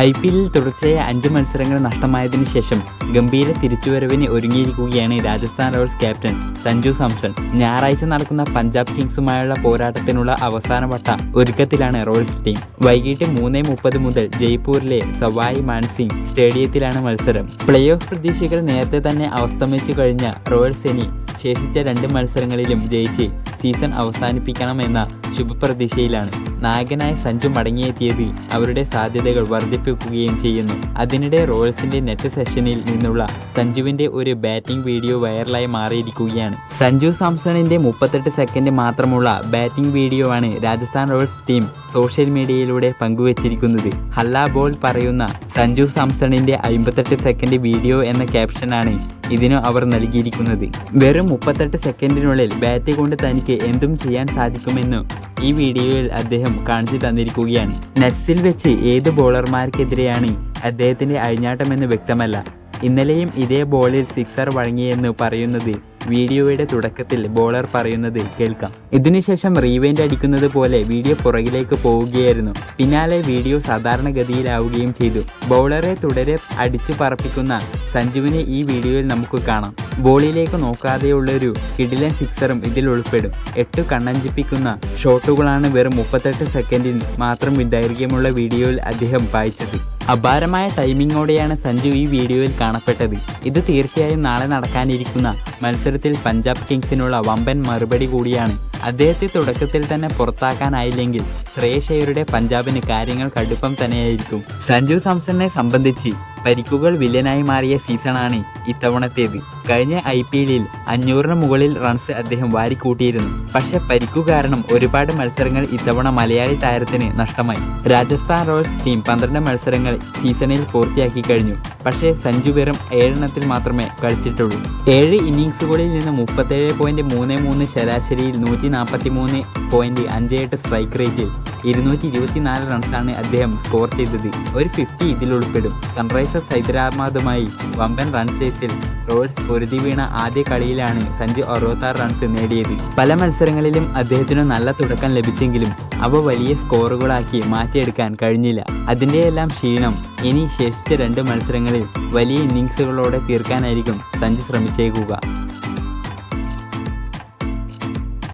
I P എല്ലിൽ തുടർച്ചയായ അഞ്ച് മത്സരങ്ങൾ നഷ്ടമായതിനു ശേഷം ഗംഭീര തിരിച്ചുവരവിന് ഒരുങ്ങിയിരിക്കുകയാണ് രാജസ്ഥാൻ റോയൽസ് ക്യാപ്റ്റൻ സഞ്ജു സാംസൺ. ഞായറാഴ്ച നടക്കുന്ന പഞ്ചാബ് കിങ്സുമായുള്ള പോരാട്ടത്തിനുള്ള അവസാനവട്ട ഒരുക്കത്തിലാണ് റോയൽസ് ടീം. വൈകിട്ട് മൂന്ന് മുപ്പത് മുതൽ ജയ്പൂരിലെ സവായ് മാൻസിംഗ് സ്റ്റേഡിയത്തിലാണ് മത്സരം. പ്ലേ ഓഫ് പ്രതീക്ഷകൾ നേരത്തെ തന്നെ അവസ്തമിച്ചു കഴിഞ്ഞ റോയൽസ് ഇനി ശേഷിച്ച രണ്ട് മത്സരങ്ങളിലും ജയിച്ച് സീസൺ അവസാനിപ്പിക്കണമെന്ന ശുഭപ്രതീക്ഷയിലാണ്. നായകനായ സഞ്ജു മടങ്ങിയെത്തിയത് അവരുടെ സാധ്യതകൾ വർദ്ധിപ്പിക്കുകയും ചെയ്യുന്നു. അതിനിടെ റോയൽസിന്റെ നെറ്റ് സെഷനിൽ നിന്നുള്ള സഞ്ജുവിന്റെ ഒരു ബാറ്റിംഗ് വീഡിയോ വൈറലായി മാറിയിരിക്കുകയാണ്. സഞ്ജു സാംസണിന്റെ മുപ്പത്തെട്ട് സെക്കൻഡ് മാത്രമുള്ള ബാറ്റിംഗ് വീഡിയോ ആണ് രാജസ്ഥാൻ റോയൽസ് ടീം സോഷ്യൽ മീഡിയയിലൂടെ പങ്കുവച്ചിരിക്കുന്നത്. ഹല്ല ബോൾ പറയുന്ന സഞ്ജു സാംസണിന്റെ അമ്പത്തെട്ട് സെക്കൻഡ് വീഡിയോ എന്ന ക്യാപ്ഷനാണ് ഇതിനു അവർ നൽകിയിരിക്കുന്നത്. വെറും മുപ്പത്തെട്ട് സെക്കൻഡിനുള്ളിൽ ബാറ്റ് കൊണ്ട് തനിക്ക് എന്തും ചെയ്യാൻ സാധിക്കുമെന്ന് ഈ വീഡിയോയിൽ അദ്ദേഹം കാണിച്ചു തന്നിരിക്കുകയാണ്. നെറ്റ്സിൽ വെച്ച് ഏത് ബോളർമാർക്കെതിരെയാണ് അദ്ദേഹത്തിന്റെ അഴിഞ്ഞാട്ടമെന്ന് വ്യക്തമല്ല. ഇന്നലെയും ഇതേ ബോളിൽ സിക്സർ വഴങ്ങിയെന്ന് പറയുന്നത് വീഡിയോയുടെ തുടക്കത്തിൽ ബോളർ പറയുന്നത് കേൾക്കാം. ഇതിനുശേഷം റീവൈൻഡ് അടിക്കുന്നത് പോലെ വീഡിയോ പുറകിലേക്ക് പോവുകയായിരുന്നു. പിന്നാലെ വീഡിയോ സാധാരണഗതിയിലാവുകയും ചെയ്തു. ബോളറെ തുടരെ അടിച്ചു പറപ്പിക്കുന്ന സഞ്ജുവിനെ ഈ വീഡിയോയിൽ നമുക്ക് കാണാം. ബോളിലേക്ക് നോക്കാതെയുള്ളൊരു കിടിലൻ സിക്സറും ഇതിൽ ഉൾപ്പെടും. എട്ട് കണ്ണഞ്ചിപ്പിക്കുന്ന ഷോട്ടുകളാണ് വെറും മുപ്പത്തെട്ട് സെക്കൻഡിൽ മാത്രം ദൈർഘ്യമുള്ള വീഡിയോയിൽ അദ്ദേഹം വായിച്ചത്. അപാരമായ ടൈമിങ്ങോടെയാണ് സഞ്ജു ഈ വീഡിയോയിൽ കാണപ്പെട്ടത്. ഇത് തീർച്ചയായും നാളെ നടക്കാനിരിക്കുന്ന മത്സരത്തിൽ പഞ്ചാബ് കിങ്സിനുള്ള വമ്പൻ മറുപടി കൂടിയാണ്. അദ്ദേഹത്തെ തുടക്കത്തിൽ തന്നെ പുറത്താക്കാനായില്ലെങ്കിൽ ശ്രേയസ് പഞ്ചാബിന് കാര്യങ്ങൾ കടുപ്പം തന്നെയായിരിക്കും. സഞ്ജു സാംസണിനെ സംബന്ധിച്ച് പരിക്കുകൾ വില്ലനായി മാറിയ സീസണാണ് ഇത്തവണത്തേത്. കഴിഞ്ഞ ഐ പി എല്ലിൽ അഞ്ഞൂറിന് മുകളിൽ റൺസ് അദ്ദേഹം വാരിക്കൂട്ടിയിരുന്നു. പക്ഷെ പരിക്കു കാരണം ഒരുപാട് മത്സരങ്ങൾ ഇത്തവണ മലയാളി താരത്തിന് നഷ്ടമായി. രാജസ്ഥാൻ റോയൽസ് ടീം പന്ത്രണ്ട് മത്സരങ്ങൾ സീസണിൽ പൂർത്തിയാക്കി കഴിഞ്ഞു. പക്ഷേ സഞ്ജു വെറും ഏഴെണ്ണത്തിൽ മാത്രമേ കളിച്ചിട്ടുള്ളൂ. ഏഴ് ഇന്നിങ്സുകളിൽ നിന്ന് മുപ്പത്തേഴ് പോയിന്റ് മൂന്ന് മൂന്ന് ശരാശരിയിൽ നൂറ്റി നാൽപ്പത്തി മൂന്ന് പോയിന്റ് അഞ്ച് എട്ട് സ്ട്രൈക്ക് റേറ്റിൽ ഇരുന്നൂറ്റി ഇരുപത്തിനാല് റൺസാണ് അദ്ദേഹം സ്കോർ ചെയ്തത്. ഒരു ഫിഫ്റ്റി ഇതിൽ ഉൾപ്പെടും. സൺറൈസേഴ്സ് ഹൈദരാബാദുമായി വമ്പൻ റൺ ചേസിൽ റോയൽസ് പൊരുതി വീണ ആദ്യ കളിയിലാണ് സഞ്ജു അറുപത്താറ് റൺസ് നേടിയത്. പല മത്സരങ്ങളിലും അദ്ദേഹത്തിന് നല്ല തുടക്കം ലഭിച്ചെങ്കിലും അവ വലിയ സ്കോറുകളാക്കി മാറ്റിയെടുക്കാൻ കഴിഞ്ഞില്ല. അതിന്റെയെല്ലാം ക്ഷീണം ഇനി ശേഷിച്ച രണ്ട് മത്സരങ്ങളിൽ വലിയ ഇന്നിങ്സുകളോടെ തീർക്കാനായിരിക്കും സഞ്ജു ശ്രമിച്ചേക്കുക.